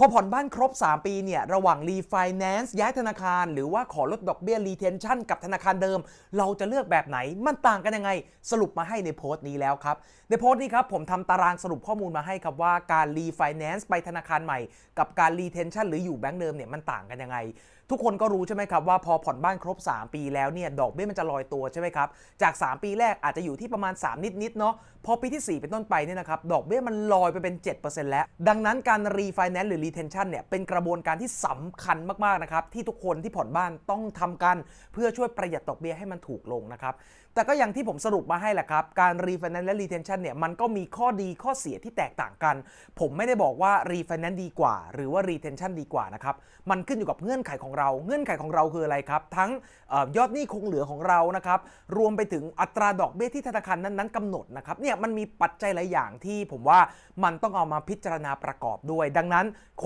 พอผ่อนบ้านครบ 3 ปีเนี่ยระหว่างรีไฟแนนซ์ย้ายธนาคาร หรือว่าขอลดดอกเบี้ยรีเทนชั่นกับธนาคารเดิม เราจะเลือกแบบไหนมันต่างกันยังไง สรุปมาให้ในโพสต์นี้แล้วครับ ในโพสต์นี้ครับผมทำตารางสรุปข้อมูลมาให้ครับว่าการรีไฟแนนซ์ไปธนาคารใหม่ กับการรีเทนชั่นหรืออยู่แบงก์เดิมเนี่ยมันต่างกันยังไง ทุกคนก็รู้ใช่ไหมครับว่าพอผ่อนบ้านครบ 3 ปีแล้วเนี่ยดอกเบี้ยมันจะลอยตัวใช่ไหมครับจาก 3 ปีแรกอาจจะอยู่ที่ประมาณ 3 นิดๆเนาะพอปีที่ 4 เป็นต้นไปเนี่ยนะครับดอกเบี้ยมันลอยไปเป็น 7%แล้ว ดังนั้นการรีไฟแนนซ์หรือรีเทนชันเนี่ยเป็นกระบวนการที่สำคัญมากๆนะครับที่ทุกคนที่ผ่อนบ้านต้องทำกัน เพื่อช่วยประหยัดดอกเบี้ยให้มันถูกลงนะครับแต่ก็อย่างที่ผมสรุปมาให้แหละครับการรีไฟแนนซ์และรีเทนชันเนี่ยมันก็มีข้อดีข้อเสียที่แตกต่างกัน ผมไม่ได้บอกว่ารีไฟแนนซ์ดีกว่า หรือว่ารีเทนชันดีกว่านะครับมันขึ้นอยู่กับเงื่อนไขของเราเงื่อนไขของเราคืออะไรครับทั้งออยอดหนี้คงเหลือของเรานะครับรวมไปถึงอัตราดอกเบี้ยที่ธนาคารนั้นๆกำหนดนะครับเนี่ยมันมีปัจจัยหลายอย่างที่ผมว่ามันต้องเอามาพิจารณาประกอบด้วย ดังนั้น